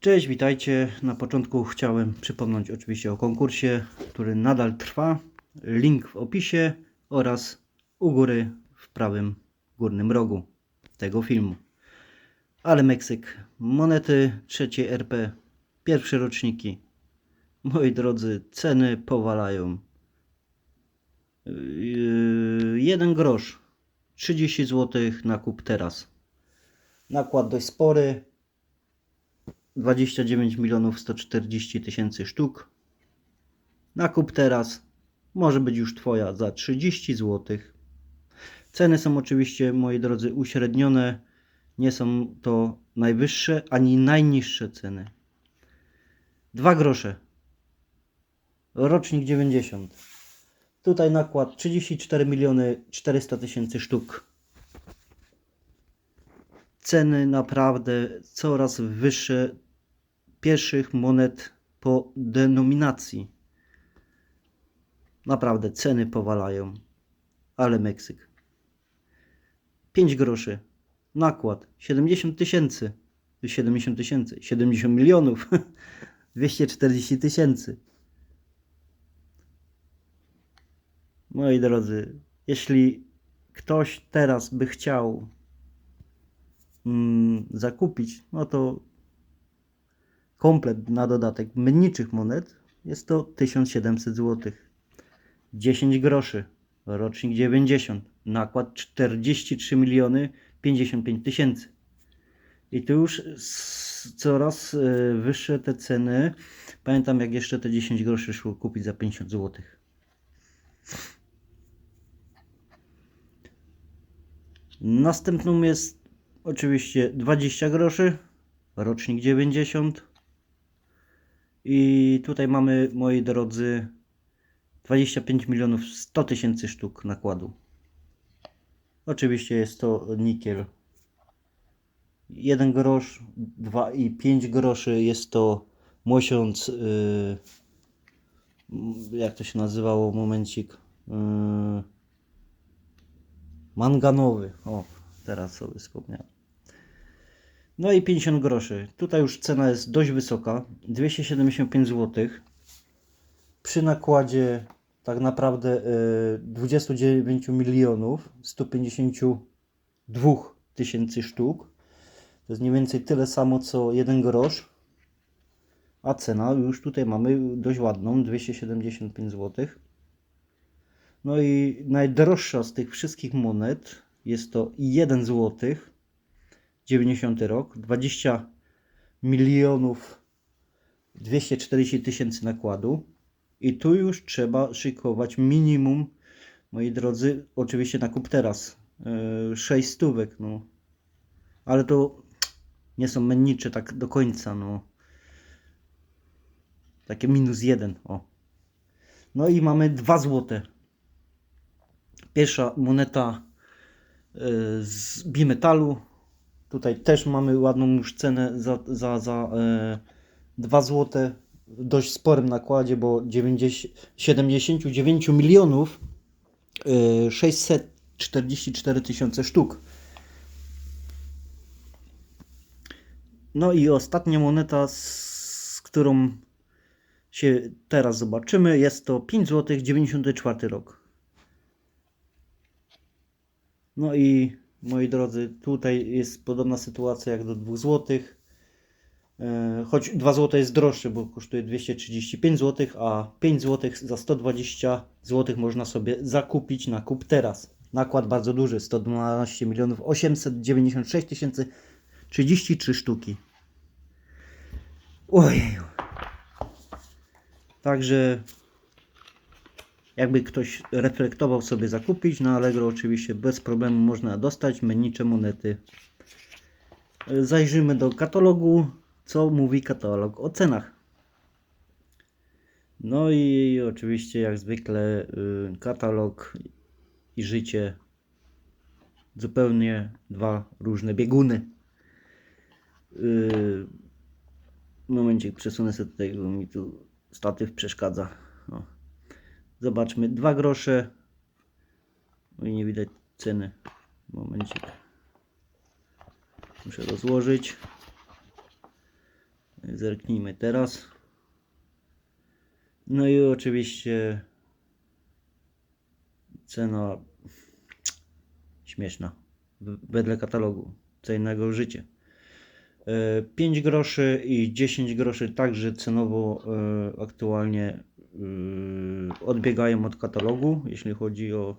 Cześć, witajcie. Na początku chciałem przypomnieć oczywiście o konkursie, który nadal trwa. Link w opisie oraz u góry w prawym górnym rogu tego filmu. Ale Meksyk, monety trzecie RP, pierwsze roczniki. Moi drodzy, ceny powalają. Yy, Jeden grosz, 30 zł na kup teraz. Nakład dość spory, 29 milionów 140 tysięcy sztuk. Nakup teraz może być już Twoja za 30 zł. Ceny są oczywiście, moi drodzy, uśrednione. Nie są to najwyższe ani najniższe ceny. 2 grosze. Rocznik 90. Tutaj nakład 34 miliony 400 tysięcy sztuk ceny naprawdę coraz wyższe pierwszych monet po denominacji. Naprawdę ceny powalają. Ale Meksyk. 5 groszy. Nakład 70 tysięcy. 70 tysięcy. 70 milionów. 240 tysięcy. Moi drodzy, jeśli ktoś teraz by chciał mm, zakupić, no to komplet na dodatek mniejszych monet jest to 1700 zł. 10 groszy, rocznik 90, nakład 43 miliony 55 tysięcy. I tu już coraz e, wyższe te ceny. Pamiętam jak jeszcze te 10 groszy szło kupić za 50 zł. Następną jest oczywiście 20 groszy, rocznik 90. I tutaj mamy, moi drodzy, 25 milionów 100 tysięcy sztuk nakładu. Oczywiście jest to nikiel. 1 grosz, 2 i 5 groszy jest to mosiąc, yy, jak to się nazywało, momencik, yy, manganowy. O, teraz sobie wspomniałem. No i 50 groszy. Tutaj już cena jest dość wysoka. 275 zł. Przy nakładzie tak naprawdę y, 29 milionów 152 tysięcy sztuk. To jest mniej więcej tyle samo co 1 grosz. A cena już tutaj mamy dość ładną 275 zł. No i najdroższa z tych wszystkich monet jest to 1 zł 90 rok 20 milionów 240 tysięcy nakładu. I tu już trzeba szykować minimum moi drodzy oczywiście na kup teraz yy, 6 stówek no. Ale to nie są mennicze tak do końca no. Takie minus jeden o. No i mamy 2 złote. Pierwsza moneta y, z bimetalu. Tutaj też mamy ładną już cenę za, za, za e, 2 zł w dość sporym nakładzie, bo 90, 79 milionów e, 644 tysiące sztuk. No i ostatnia moneta, z którą się teraz zobaczymy, jest to 5 zł 94 rok. No i moi drodzy, tutaj jest podobna sytuacja jak do 2 zł. Choć 2 zł jest droższy, bo kosztuje 235 zł, a 5 zł za 120 zł można sobie zakupić na kup teraz. Nakład bardzo duży, 112 milionów 896 tysięcy 33 sztuki. Ojej. Także jakby ktoś reflektował sobie zakupić, na Allegro oczywiście bez problemu można dostać mennicze monety. Zajrzymy do katalogu, co mówi katalog o cenach. No i oczywiście jak zwykle y, katalog i życie zupełnie dwa różne bieguny. Y, Momencik przesunę sobie tutaj, bo mi tu statyw przeszkadza. Zobaczmy, 2 grosze. No i nie widać ceny. Momencik. Muszę rozłożyć. Zerknijmy teraz. No i oczywiście cena śmieszna. Wedle katalogu. Co innego życie. 5 groszy i 10 groszy także cenowo e, aktualnie e, odbiegają od katalogu, jeśli chodzi o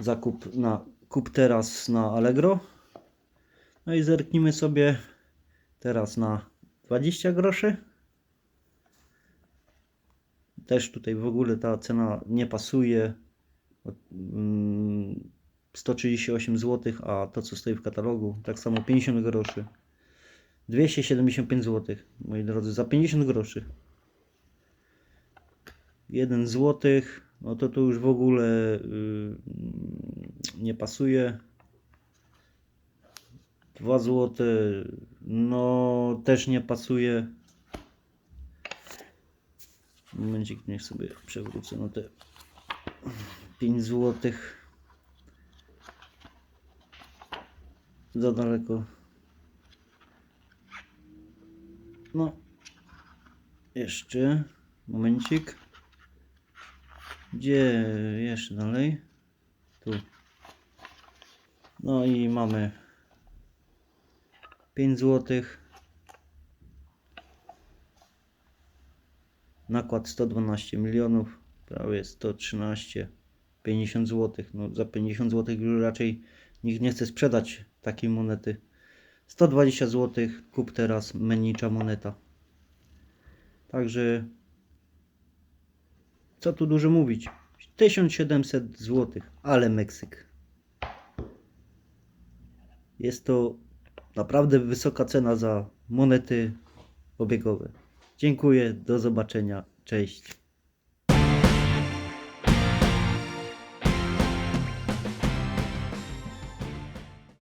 zakup na kup teraz na Allegro. No i zerknijmy sobie teraz na 20 groszy. Też tutaj w ogóle ta cena nie pasuje. Od- mm, 138 zł, a to co stoi w katalogu, tak samo 50 groszy. 275 zł, moi drodzy, za 50 groszy. 1 zł, no to to już w ogóle y, nie pasuje. 2 zł, no też nie pasuje. Momencik, niech sobie przewrócę no te 5 zł. Za daleko. No. Jeszcze. Momencik. Gdzie jeszcze dalej? Tu. No i mamy 5 zł. Nakład 112 milionów, prawie 113, 50 zł. No za 50 zł już raczej nikt nie chce sprzedać takiej monety. 120 zł, kup teraz mennicza moneta. Także co tu dużo mówić? 1700 zł, ale Meksyk. Jest to naprawdę wysoka cena za monety obiegowe. Dziękuję, do zobaczenia, cześć.